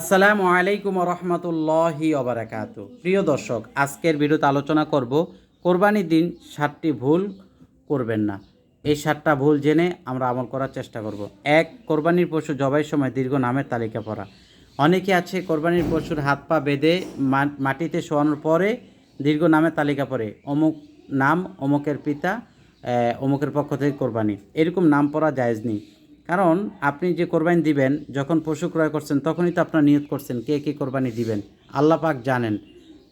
আসসালামু আলাইকুম রহমতুল্লাহি অবরাকাত প্রিয় দর্শক, আজকের ভিডিওতে আলোচনা করব কোরবানির দিন সাতটি ভুল করবেন না। এই সাতটা ভুল জেনে আমরা আমল করার চেষ্টা করব। এক, কোরবানির পশু জবাইয়ের সময় দীর্ঘ নামের তালিকা পড়া। অনেকে আছে কোরবানির পশুর হাত পা বেঁধে মাটিতে শোয়ানোর পরে দীর্ঘ নামের তালিকা পড়ে। অমুক নাম অমুকের পিতা অমুকের পক্ষ থেকে কোরবানি। এরকম নাম পড়া জায়েজ নেই। কারণ আপনি যে কোরবানি দিবেন, যখন পশু ক্রয় করছেন, তখনই তো আপনার নিয়োগ করছেন কে কে কোরবানি দিবেন। আল্লাহ পাক জানেন।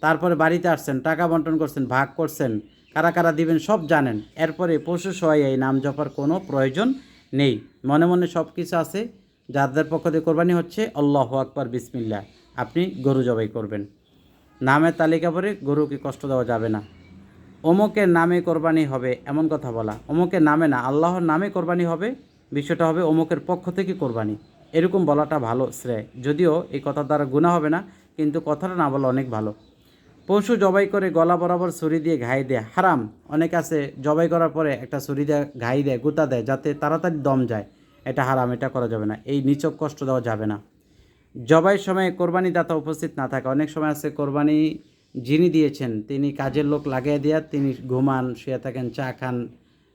তারপরে বাড়িতে আসছেন, টাকা বন্টন করছেন, ভাগ করছেন, কারা কারা দিবেন সব জানেন। এরপরে পশু সহায় এই নাম জপার কোনো প্রয়োজন নেই। মনে মনে সব কিছু আছে, যাদের পক্ষ থেকে কোরবানি হচ্ছে, আল্লাহ আকবর বিসমিল্লা আপনি গরু জবাই করবেন। নামের তালিকা পরে গরুকে কষ্ট দেওয়া যাবে না। অমুকের নামে কোরবানি হবে, এমন কথা বলা। অমুকের নামে না, আল্লাহর নামে কোরবানি হবে বিষয়টা হবে অমুকের পক্ষ থেকে কোরবানি। এরকম বলাটা ভালো শ্রেয়। যদিও এই কথার দ্বারা গুণা হবে না কিন্তু কথাটা না বলা অনেক ভালো। পশু জবাই করে গলা বরাবর ছুরি দিয়ে ঘাই দেয়। হারাম। অনেক আছে জবাই করার পরে একটা ছুরি দেয় ঘাই দেয় গুতা দেয় যাতে তাড়াতাড়ি দম যায়। এটা হারাম এটা করা যাবে না। এই নিচক কষ্ট দেওয়া যাবে না। জবাইয়ের সময় কোরবানি দাতা উপস্থিত না থাকে। অনেক সময় আছে কোরবানি যিনি দিয়েছেন তিনি কাজের লোক লাগিয়ে দেওয়া তিনি ঘুমান শুয়ে থাকেন চা খান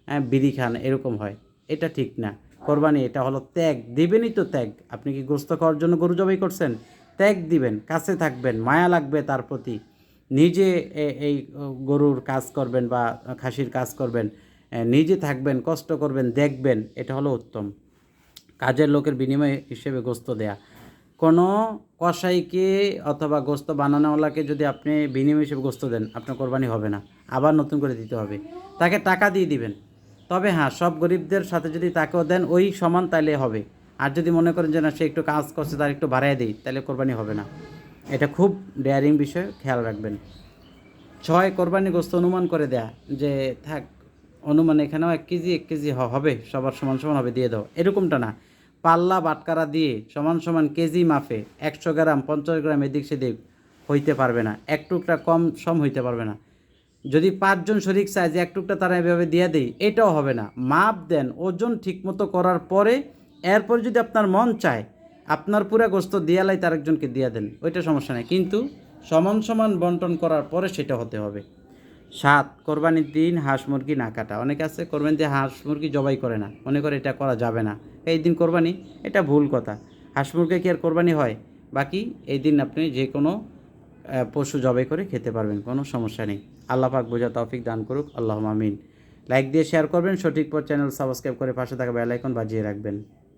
হ্যাঁ, বিড়ি খান এরকম হয়। এটা ঠিক না। কোরবানি, এটা হলো ত্যাগ। দিবেনই তো ত্যাগ। আপনি কি গোস্ত খাওয়ার জন্য গরু জবাই করছেন? ত্যাগ দিবেন, কাছে থাকবেন, মায়া লাগবে তার প্রতি। নিজে এই গরুর কাজ করবেন বা খাসির কাজ করবেন নিজে থাকবেন, কষ্ট করবেন, দেখবেন, এটা হলো উত্তম। কাজের লোকের বিনিময় হিসেবে গোস্ত দেয়া। কোনো কসাইকে অথবা গোস্ত বানানোওয়ালাকে যদি আপনি বিনিময় হিসেবে গোস্ত দেন, আপনার কোরবানি হবে না। আবার নতুন করে দিতে হবে। তাকে টাকা দিয়ে দিবেন। তবে হ্যাঁ সব গরিবদের সাথে যদি তাকেও দেন, ওই সমান তাইলে হবে। আর যদি মনে করেন যে না, সে একটু কাজ করছে, তার একটু বাড়াই দিই তাহলে কোরবানি হবে না। এটা খুব ডেয়ারিং বিষয়, খেয়াল রাখবেন। ছয় কোরবানি গোস্ত অনুমান করে দেয়া, যে থাক, অনুমান এখানেও এক কেজি এক কেজি হবে, সবার সমান সমান হবে, দিয়ে দাও। এরকমটা না। পাল্লা বাটকারা দিয়ে সমান সমান কেজি মাপে একশো গ্রাম, পঞ্চাশ গ্রাম এদিক সেদিক হইতে পারবে না। এক টুকরা কম সম হইতে পারবে না। যদি পাঁচজন শরিক চায় যে এক টুকটা তারা এভাবে দিয়ে দেয় এটাও হবে না। মাপ দেন, ওজন ঠিকমতো করার পরে এরপর যদি আপনার মন চায়, আপনার পুরা গোস্ত দিয়ালাই তার একজনকে দিয়ে দেন, ওইটা সমস্যা নেই। কিন্তু সমান সমান বন্টন করার পরে সেটা হতে হবে। সাত, কোরবানির দিন হাঁস মুরগি না কাটা। অনেকে আছে, কোরবানি দিয়ে হাঁস মুরগি জবাই করে না। মনে করে এটা করা যাবে না। এই দিন কোরবানি, এটা ভুল কথা। হাঁস মুরগি কি আর কোরবানি হয়? বাকি এই দিন আপনি যে কোনো পশু জবাই করে খেতে পারবেন, কোনো সমস্যা নেই। আল্লাহ পাক বোঝা তৌফিক দান করুক আল্লাহ মামিন লাইক দিয়ে শেয়ার করবেন, সঠিক পর চ্যানেল সাবস্ক্রাইব করে পাশে থাকা বেলাইকন বাজিয়ে রাখবেন।